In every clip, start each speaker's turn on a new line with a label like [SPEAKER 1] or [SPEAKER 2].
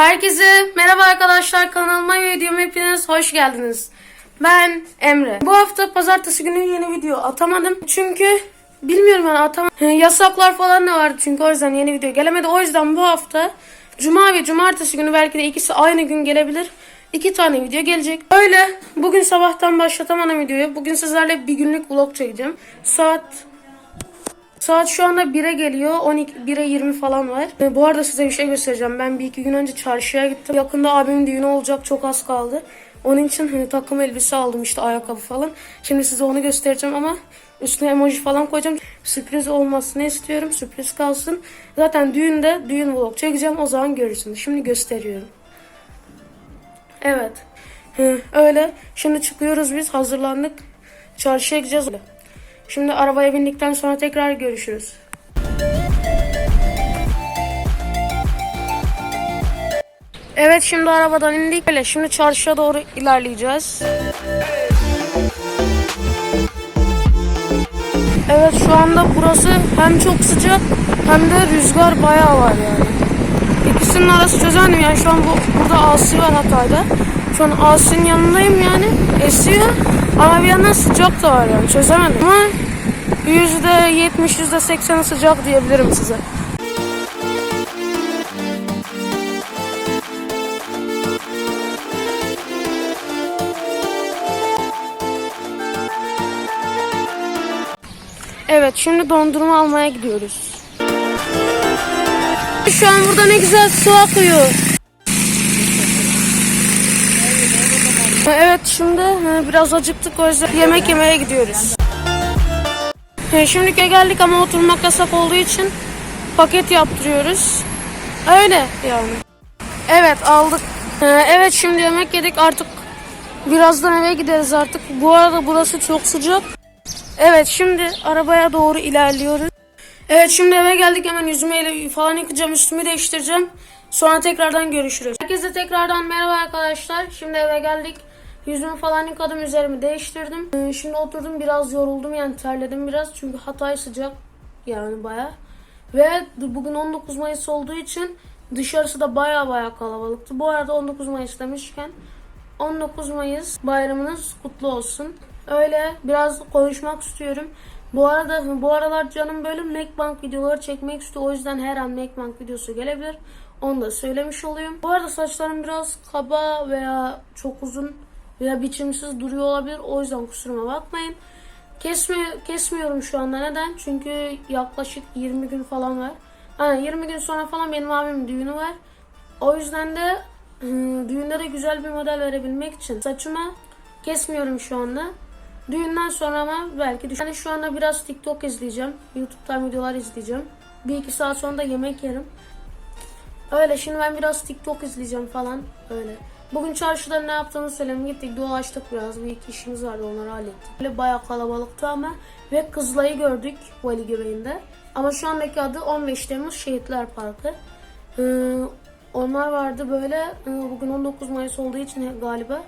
[SPEAKER 1] Herkese merhaba arkadaşlar kanalıma ve videoma hepiniz hoş geldiniz. Ben Emre. Bu hafta pazartesi günü yeni video atamadım. Çünkü bilmiyorum yani atamadım. Yasaklar falan da vardı çünkü o yüzden yeni video gelemedi. O yüzden bu hafta Cuma ve Cumartesi günü belki de ikisi aynı gün gelebilir. İki tane video gelecek. Öyle bugün sabahtan başlatamadım videoyu. Bugün sizlerle bir günlük vlog çekeceğim. Saat Saat şu anda 1'e geliyor. 12 1'e 20 falan var. E, bu arada size bir şey göstereceğim. Ben bir iki gün önce çarşıya gittim. Yakında abimin düğünü olacak. Çok az kaldı. Onun için hani takım elbise aldım işte ayakkabı falan. Şimdi size onu göstereceğim ama üstüne emoji falan koyacağım. Sürpriz olmasını istiyorum. Sürpriz kalsın. Zaten düğünde düğün vlog çekeceğim. O zaman görürsünüz. Şimdi gösteriyorum. Evet. Öyle. Şimdi çıkıyoruz biz. Hazırlandık. Çarşıya gideceğiz. Şimdi arabaya bindikten sonra tekrar görüşürüz. Evet şimdi arabadan indik. Öyle şimdi çarşıya doğru ilerleyeceğiz. Evet şu anda burası hem çok sıcak hem de rüzgar bayağı var yani. İkisinin arası çözemedim yani şu an bu, burada Asi var Hatay'da. Şu an Asi'nin yanındayım yani esiyor ama bir yandan sıcak da var yani çözemedim. Ama yüzde yetmiş yüzde seksen sıcak diyebilirim size. Evet şimdi dondurma almaya gidiyoruz. Şu an burada ne güzel su akıyor. Evet şimdi biraz acıktık o yüzden yemek yemeye gidiyoruz. Şimdi geldik ama oturmak yasak olduğu için paket yaptırıyoruz. Öyle yani. Evet aldık. Evet şimdi yemek yedik artık birazdan eve gideriz artık. Bu arada burası çok sıcak. Evet şimdi arabaya doğru ilerliyoruz. Evet şimdi eve geldik hemen yüzümü falan yıkayacağım üstümü değiştireceğim. Sonra tekrardan görüşürüz. Herkese tekrardan merhaba arkadaşlar. Şimdi eve geldik. Yüzümü falan yıkadım üzerimi değiştirdim. Ee, Şimdi oturdum biraz yoruldum yani terledim biraz. Çünkü Hatay sıcak yani baya. Ve bugün 19 Mayıs olduğu için dışarısı da baya baya kalabalıktı. Bu arada 19 Mayıs demişken 19 Mayıs bayramınız kutlu olsun. Öyle biraz konuşmak istiyorum. Bu arada bu aralar canım böyle Macbank videoları çekmek istiyor. O yüzden her an Macbank videosu gelebilir. Onu da söylemiş olayım. Bu arada saçlarım biraz kaba veya çok uzun veya biçimsiz duruyor olabilir. O yüzden kusuruma bakmayın. Kesmi kesmiyorum şu anda. Neden? Çünkü yaklaşık 20 gün falan var. Yani 20 gün sonra falan benim abimin düğünü var. O yüzden de düğünde de güzel bir model verebilmek için saçımı kesmiyorum şu anda. Düğünden sonra ama belki düş- Yani şu anda biraz TikTok izleyeceğim. YouTube'dan videolar izleyeceğim. Bir iki saat sonra da yemek yerim. Öyle şimdi ben biraz TikTok izleyeceğim falan öyle. Bugün çarşıda ne yaptığımı söyleyeyim. Gittik dolaştık biraz. Bir iki işimiz vardı onları hallettik. Böyle bayağı kalabalıktı ama. Ve Kızılay'ı gördük Vali Göbeği'nde. Ama şu andaki adı 15 Temmuz Şehitler Parkı. Ee, onlar vardı böyle. e, Bugün 19 Mayıs olduğu için galiba.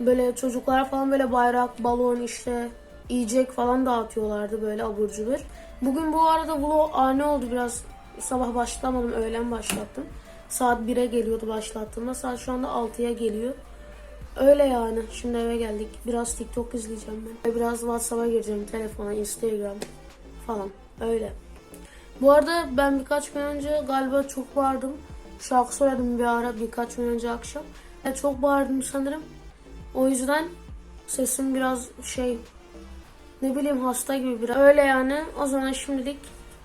[SPEAKER 1] Böyle çocuklar falan böyle bayrak, balon işte yiyecek falan dağıtıyorlardı böyle abur cubur. Bugün bu arada vlog ani oldu biraz sabah başlamadım öğlen başlattım. Saat 1'e geliyordu başlattığımda. Saat şu anda 6'ya geliyor. Öyle yani. Şimdi eve geldik. Biraz TikTok izleyeceğim ben. Biraz WhatsApp'a gireceğim. Telefona, Instagram falan. Öyle. Bu arada ben birkaç gün önce galiba çok bağırdım. Şarkı söyledim bir ara birkaç gün önce akşam. Ve çok bağırdım sanırım. O yüzden sesim biraz şey ne bileyim hasta gibi biraz. Öyle yani. O zaman şimdilik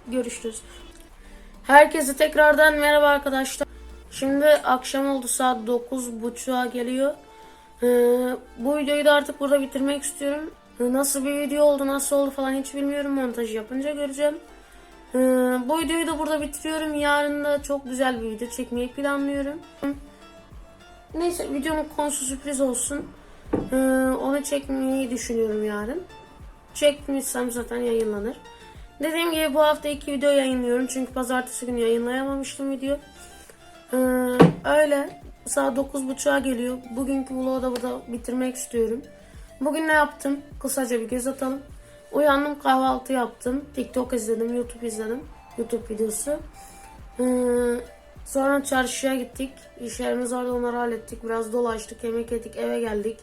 [SPEAKER 1] görüşürüz. Herkese tekrardan merhaba arkadaşlar. Şimdi akşam oldu saat 9.30'a geliyor. Ee, bu videoyu da artık burada bitirmek istiyorum. Ee, Nasıl bir video oldu, nasıl oldu falan hiç bilmiyorum. Montaj yapınca göreceğim. Ee, bu videoyu da burada bitiriyorum. Yarın da çok güzel bir video çekmeyi planlıyorum. Neyse videonun konusu sürpriz olsun. Ee, onu çekmeyi düşünüyorum yarın. Çekmişsem zaten yayınlanır. Dediğim gibi bu hafta iki video yayınlıyorum. Çünkü pazartesi günü yayınlayamamıştım video. Ee, öyle. Saat 9.30'a geliyor. Bugünkü vlogu da burada bitirmek istiyorum. Bugün ne yaptım? Kısaca bir göz atalım. Uyandım kahvaltı yaptım. TikTok izledim, YouTube izledim. YouTube videosu. Ee, Sonra çarşıya gittik. İşlerimiz vardı onları hallettik. Biraz dolaştık, yemek yedik, eve geldik.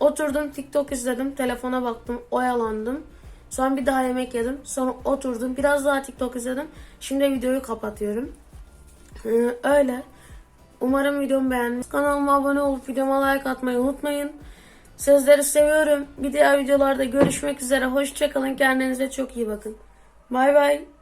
[SPEAKER 1] Oturdum TikTok izledim, telefona baktım, oyalandım. Sonra bir daha yemek yedim. Sonra oturdum, biraz daha TikTok izledim. Şimdi videoyu kapatıyorum. Ee, öyle. Umarım videomu beğendiniz. Kanalıma abone olup videoma like atmayı unutmayın. Sizleri seviyorum. Bir diğer videolarda görüşmek üzere. Hoşçakalın. Kendinize çok iyi bakın. Bay bay.